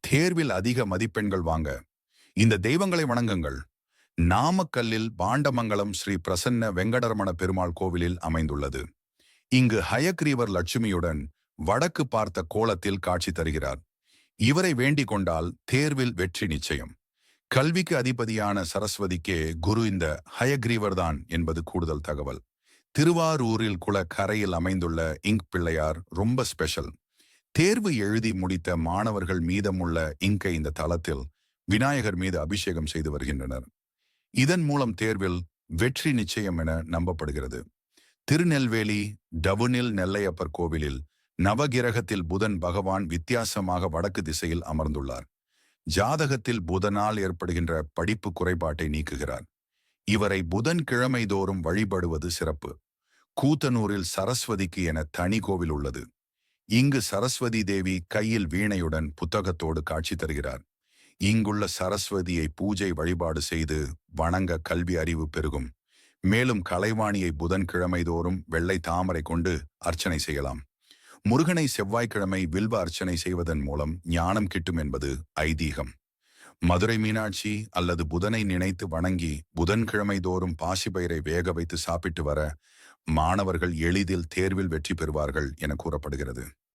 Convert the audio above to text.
தேர்வில் அதிக மதிப்பெண்கள் வாங்க. இந்த தெய்வங்களை வணங்குங்கள். நாமக்கல்லில் பாண்டமங்கலம் ஸ்ரீ பிரசன்ன வெங்கடரமண பெருமாள் கோவிலில் அமைந்துள்ளது. இங்கு ஹயக்ரீவர் லட்சுமியுடன் வடக்கு பார்த்த கோலத்தில் காட்சி தருகிறார். இவரை வேண்டிக் கொண்டால் தேர்வில் வெற்றி நிச்சயம். கல்விக்கு அதிபதியான சரஸ்வதிக்கே குரு இந்த ஹயக்ரீவர் தான் என்பது கூடுதல் தகவல். திருவாரூரில் குள கரையில் அமைந்துள்ள இங்க் பிள்ளையார் ரொம்ப ஸ்பெஷல். தேர்வு எழுதி முடித்த மாணவர்கள் மீதமுள்ள இங்கை இந்த தளத்தில் விநாயகர் மீது அபிஷேகம் செய்து வருகின்றனர். இதன் மூலம் தேர்வில் வெற்றி நிச்சயம் என நம்பப்படுகிறது. திருநெல்வேலி டவுனில் நெல்லையப்பர் கோவிலில் நவகிரகத்தில் புதன் பகவான் வித்தியாசமாக வடக்கு திசையில் அமர்ந்துள்ளார். ஜாதகத்தில் புதனால் ஏற்படுகின்ற படிப்பு குறைபாட்டை நீக்குகிறார். இவரை புதன் கிழமை தோறும் வழிபடுவது சிறப்பு. கூத்தனூரில் சரஸ்வதிக்கு என தனி கோவில் உள்ளது. இங்கு சரஸ்வதி தேவி கையில் வீணையுடன் புத்தகத்தோடு காட்சி தருகிறார். இங்குள்ள சரஸ்வதியை பூஜை வழிபாடு செய்து வணங்க கல்வி அறிவு பெருகும். மேலும் கலைவாணியை புதன்கிழமை தோறும் வெள்ளை தாமரை கொண்டு அர்ச்சனை செய்யலாம். முருகனை செவ்வாய்க்கிழமை வில்வ அர்ச்சனை செய்வதன் மூலம் ஞானம் கிட்டும் என்பது ஐதீகம். மதுரை மீனாட்சி அல்லது புதனை நினைத்து வணங்கி புதன்கிழமை தோறும் பாசிப்பயிரை வேக வைத்து சாப்பிட்டு வர மாணவர்கள் எளிதில் தேர்வில் வெற்றி பெறுவார்கள் என கூறப்படுகிறது.